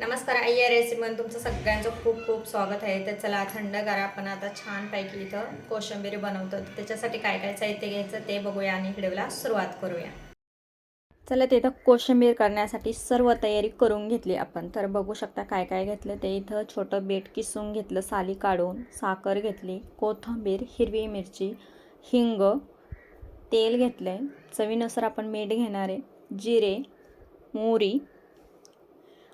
नमस्कार I S रेसिपीमध्ये तुमचं सगळ्यांचं खूप खूप स्वागत आहे. तर चला थंडगार आपण आता छानपैकी इथं कोशिंबीर बनवतो. तर त्याच्यासाठी काय काय साहित्य घ्यायचं ते बघूया आणि व्हिडिओला सुरुवात करूया. चला ते इथं कोशिंबीर करण्यासाठी सर्व तयारी करून घेतली आपण. तर बघू शकता काय काय घेतलं. ते इथं छोटं बेट किसून घेतलं साली काढून साखर घेतली कोथिंबीर हिरवी मिरची हिंग तेल घेतलं आहे चवीनुसार आपण मीठ घेणार आहे जिरे मोहरी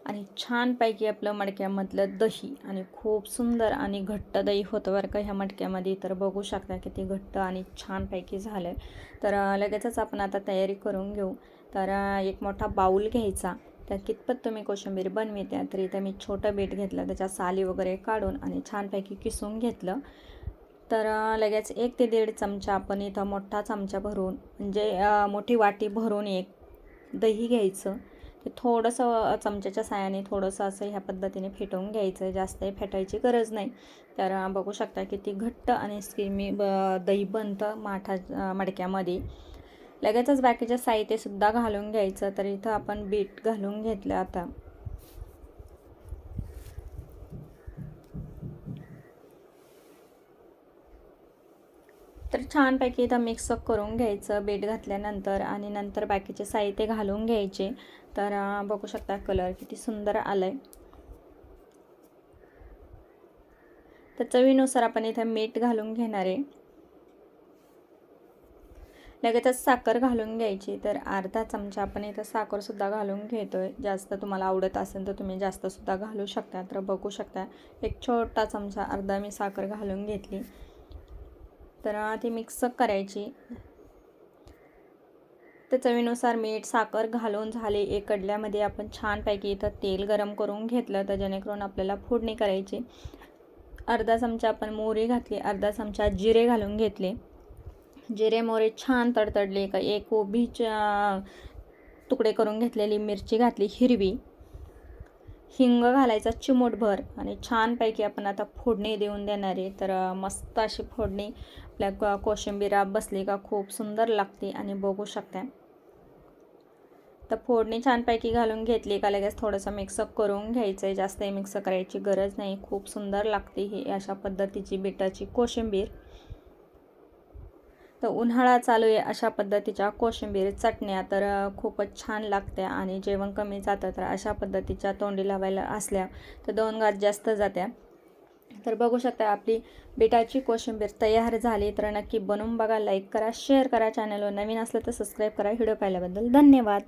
आणि छानपैकी आपलं मडक्यामधलं दही आणि खूप सुंदर आणि घट्ट दही होतं बरं का ह्या मडक्यामध्ये. तर बघू शकता किती घट्ट आणि छानपैकी झालं आहे तर लगेचच आपण आता तयारी करून घेऊ. तर एक मोठा बाऊल घ्यायचा. तर कितपत तुम्ही कोशिंबीर बनवित्या तर इथं मी छोटं बीट घेतलं. त्याच्या साली वगैरे काढून आणि छानपैकी किसून घेतलं. तर लगेच एक ते दीड चमचा आपण इथं मोठा चमचा भरून म्हणजे मोठी वाटी भरून एक दही घ्यायचं. ते थोडंसं चमच्याच्या साहाय्याने थोडंसं असं ह्या पद्धतीने फेटवून घ्यायचं. आहे जास्त फेटायची गरज नाही. तर बघू शकता किती घट्ट आणि स्किमी ब दही बनतं माठा मडक्यामध्ये. लगेचच बाकीच्या साहित्यसुद्धा घालून घ्यायचं. तर इथं आपण बीट घालून घेतलं आता. तर छानपैकी इथं मिक्सअप करून घ्यायचं बेट घातल्यानंतर आणि नंतर बाकीचे साहित्य घालून घ्यायचे. तर बघू शकता कलर किती सुंदर आला आहे तर चवीनुसार आपण इथं मीठ घालून घेणार आहे. लगेचच साखर घालून घ्यायची. तर अर्धा चमचा आपण इथं साखरसुद्धा घालून घेतो आहे जास्त तुम्हाला आवडत असेल तर तुम्ही जास्तसुद्धा घालू शकता. तर बघू शकता एक छोटा चमचा अर्धा मी साखर घालून घेतली. तर ती मिक्स करायची. तर चवीनुसार मीठ साखर घालून झाले एक कडल्यामध्ये आपण छानपैकी इथं तेल गरम करून घेतलं तर जेणेकरून आपल्याला फोडणी करायची. अर्धा चमचा आपण मोहरी घातली अर्धा चमचा जिरे घालून घेतले. जिरे मोहरे छान तडतडले का एक कोबीच्या तुकडे करून घेतलेली मिरची घातली हिरवी. हिंग घालायचा चिमूटभर आणि छानपैकी आपण आता फोडणी देऊन देणार आहे. तर मस्त अशी फोडणी आपल्या को कोशिंबीरा बसली का खूप सुंदर लागते आणि बघू शकता. तर फोडणी छानपैकी घालून घेतली का लगेच थोडंसं मिक्सअप करून घ्यायचं आहे जास्त मिक्स करायची गरज नाही. खूप सुंदर लागते ही अशा पद्धतीची बिटाची कोशिंबीर. तर उन्हाळा चालू आहे अशा पद्धतीच्या कोशिंबीर चटण्या तर खूपच छान लागत्या आणि जेवण कमी जातं तर अशा पद्धतीच्या तोंडी लावायला असल्या तर दोन गाज जास्त जात्या. तर बघू शकता आपली बिटाची कोशिंबीर तयार झाली तर नक्की बनवून बघा लाईक करा शेअर करा चॅनलवर नवीन असलं तर सबस्क्राईब करा. व्हिडिओ पाहिल्याबद्दल धन्यवाद.